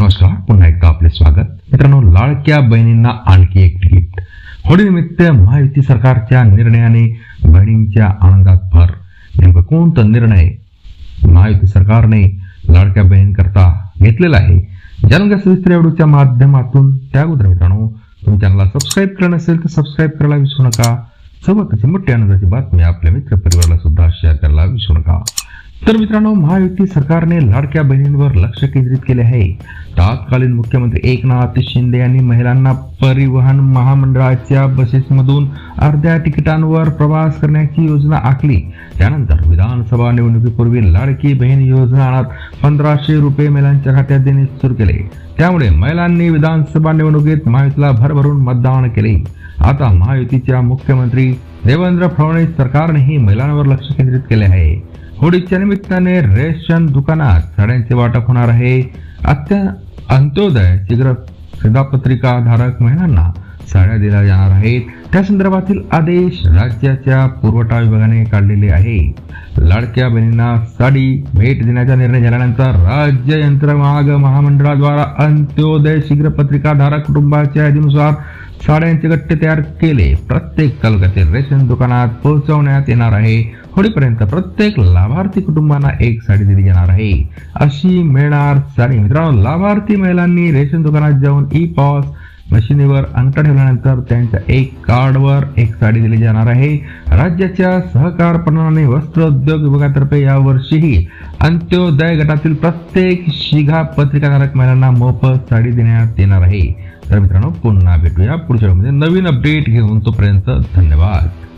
नमस्कार पुन्हा एकदा आपले स्वागत. मित्रांनो लाडक्या बहिणींना आणखी एक तिकीट होळीनिमित्त महायुती सरकारच्या निर्णयाने बहिणींच्या आनंदात भर. नेमकं कोणता निर्णय महायुती सरकारने लाडक्या बहिणींकरता घेतलेला आहे? जाणून घ्या सविस्तर माध्यमातून त्या अगोदर मित्रांनो तुम्ही चॅनलला सबस्क्राईब करणं असेल तर सबस्क्राईब करायला विसरू नका. सोबतच मोठी आनंदाची बातमी आपल्या मित्र परिवाराला सुद्धा शेअर करायला विसरू नका. तर मित्रांनो महायुती सरकारने लाडक्या बहिणींवर लक्ष केंद्रित केले आहे. तत्कालीन मुख्यमंत्री एकनाथ शिंदे यांनी महिलांना परिवहन महामंडळाच्या बसेसमधून अर्ध्या तिकिटांवर प्रवास करण्याची योजना आखली. त्यानंतर विधानसभा निवडणुकीपूर्वी लाडकी बहीण योजना आणत पंधराशे रुपये महिलांच्या खात्यात देणे सुरू केले. त्यामुळे महिलांनी विधानसभा निवडणुकीत महायुतीला भरभरून मतदान केले. आता महायुतीच्या मुख्यमंत्री देवेंद्र फडणवीस सरकारनेही महिलांवर लक्ष केंद्रित केले आहे. होळीच्या निमित्ताने रेशन दुकानात साड्यांचे वाटप होणार आहे. अत्य अंत्योदय शीघ्र शिधापत्रिका धारक महिलांना साड्या दिल्या जाणार आहेत. त्या संदर्भातील आदेश राज्याच्या पुरवठा विभागाने काढलेले आहे. लाडक्या बहिणींना साडी भेट देण्याचा निर्णय झाल्यानंतर राज्य यंत्रमाग महामंडळाद्वारा अंत्योदय शीघ्र पत्रिका धारक कुटुंबाच्या यादीनुसार साड्यांचे गट्टे तयार केले. प्रत्येक तालुक्यातील रेशन दुकानात पोहोचवण्यात येणार आहे. होळीपर्यंत प्रत्येक लाभार्थी कुटुंबांना एक साडी दिली जाणार आहे. अशी मिळणार साडी. मित्रांनो लाभार्थी महिलांनी रेशन दुकानात जाऊन ई पॉस मशिनीवर अंगठा ठेवल्यानंतर त्यांच्या एक कार्डवर एक साडी दिली जाणार आहे. राज्याच्या सहकार प्रणाली वस्त्र उद्योग विभागातर्फे यावर्षीही अंत्योदय गटातील प्रत्येक शिघा पत्रिकाधारक महिलांना मोफत साडी देण्यात येणार आहे. तर मित्रांनो पुन्हा भेटूया पुढच्या नवीन अपडेट घेऊन तोपर्यंत धन्यवाद.